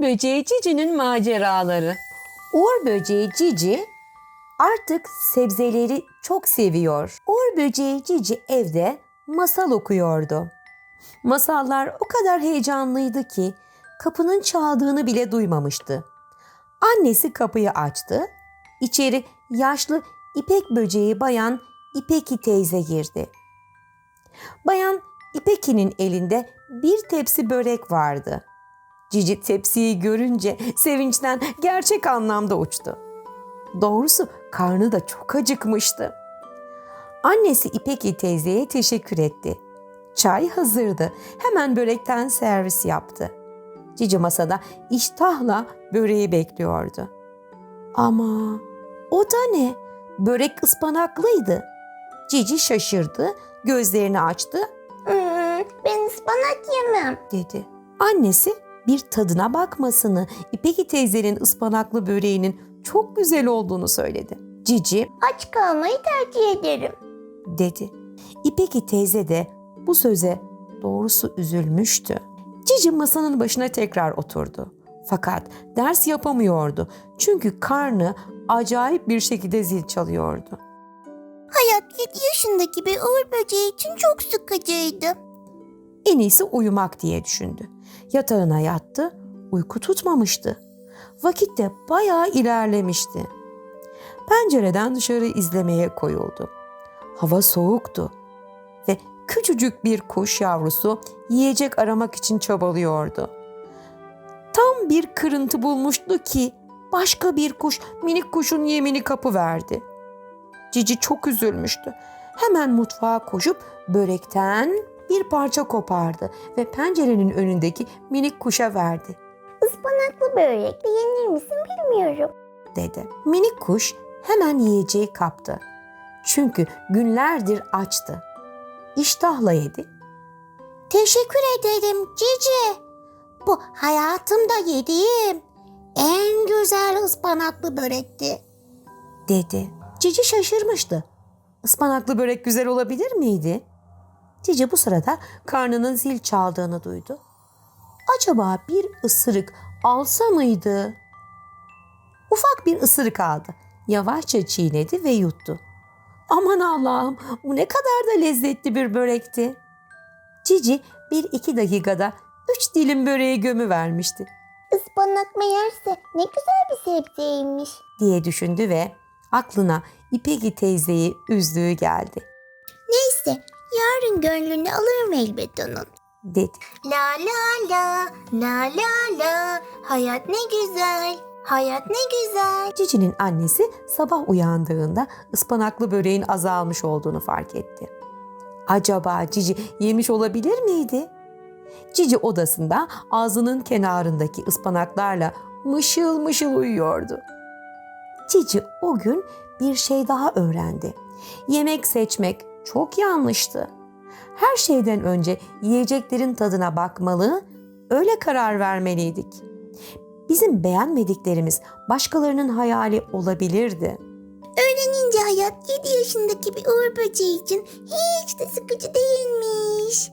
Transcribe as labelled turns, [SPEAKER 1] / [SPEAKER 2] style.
[SPEAKER 1] Uğur Böceği Cici'nin maceraları.
[SPEAKER 2] Uğur böceği Cici artık sebzeleri çok seviyor. Uğur böceği Cici evde masal okuyordu. Masallar o kadar heyecanlıydı ki kapının çaldığını bile duymamıştı. Annesi kapıyı açtı. İçeri yaşlı İpek böceği bayan İpeki teyze girdi. Bayan İpeki'nin elinde bir tepsi börek vardı. Cici tepsiyi görünce sevinçten gerçek anlamda uçtu. Doğrusu karnı da çok acıkmıştı. Annesi İpeki teyzeye teşekkür etti. Çay hazırdı. Hemen börekten servis yaptı. Cici masada iştahla böreği bekliyordu. Ama o da ne? Börek ıspanaklıydı. Cici şaşırdı, gözlerini açtı
[SPEAKER 3] Hmm, ben ıspanak yemem.
[SPEAKER 2] dedi. Annesi bir tadına bakmasını, İpeki teyzenin ıspanaklı böreğinin çok güzel olduğunu söyledi. Cici
[SPEAKER 3] Aç kalmayı tercih ederim.
[SPEAKER 2] dedi. İpeki teyze de bu söze doğrusu üzülmüştü. Cici masanın başına tekrar oturdu. Fakat ders yapamıyordu. Çünkü karnı acayip bir şekilde zil çalıyordu.
[SPEAKER 3] Hayat 7 yaşındaki bir uğur böceği için çok sıkıcıydı.
[SPEAKER 2] En iyisi uyumak diye düşündü. Yatağına yattı, uyku tutmamıştı. Vakit de bayağı ilerlemişti. Pencereden dışarı izlemeye koyuldu. Hava soğuktu ve küçücük bir kuş yavrusu yiyecek aramak için çabalıyordu. Tam bir kırıntı bulmuştu ki başka bir kuş minik kuşun yemini kapıverdi. Cici çok üzülmüştü. Hemen mutfağa koşup börekten bir parça kopardı ve pencerenin önündeki minik kuşa verdi
[SPEAKER 3] Ispanaklı börekle yenir misin bilmiyorum.
[SPEAKER 2] dedi. Minik kuş hemen yiyeceği kaptı. Çünkü günlerdir açtı. İştahla yedi.
[SPEAKER 3] Teşekkür ederim Cici. Bu hayatımda yediğim en güzel ıspanaklı börekti.
[SPEAKER 2] dedi. Cici şaşırmıştı. Ispanaklı börek güzel olabilir miydi? Cici bu sırada karnının zil çaldığını duydu. Acaba bir ısırık alsa mıydı? Ufak bir ısırık aldı. Yavaşça çiğnedi ve yuttu. Aman Allah'ım bu ne kadar da lezzetli bir börekti. Cici bir iki dakikada üç dilim böreği gömü vermişti
[SPEAKER 3] Ispanak meğerse ne güzel bir sebzeymiş.
[SPEAKER 2] diye düşündü ve aklına İpeki teyzeyi üzdüğü geldi
[SPEAKER 3] Neyse yarın gönlünü alırım elbet onun.
[SPEAKER 2] dedi.
[SPEAKER 3] La la la, la la la, hayat ne güzel, hayat ne güzel.
[SPEAKER 2] Cici'nin annesi sabah uyandığında ıspanaklı böreğin azalmış olduğunu fark etti. Acaba Cici yemiş olabilir miydi? Cici odasında ağzının kenarındaki ıspanaklarla mışıl mışıl uyuyordu. Cici o gün bir şey daha öğrendi. Yemek seçmek çok yanlıştı. Her şeyden önce yiyeceklerin tadına bakmalı, öyle karar vermeliydik. Bizim beğenmediklerimiz başkalarının hayali olabilirdi.
[SPEAKER 3] Öğrenince hayat 7 yaşındaki bir uğur böceği için hiç de sıkıcı değilmiş.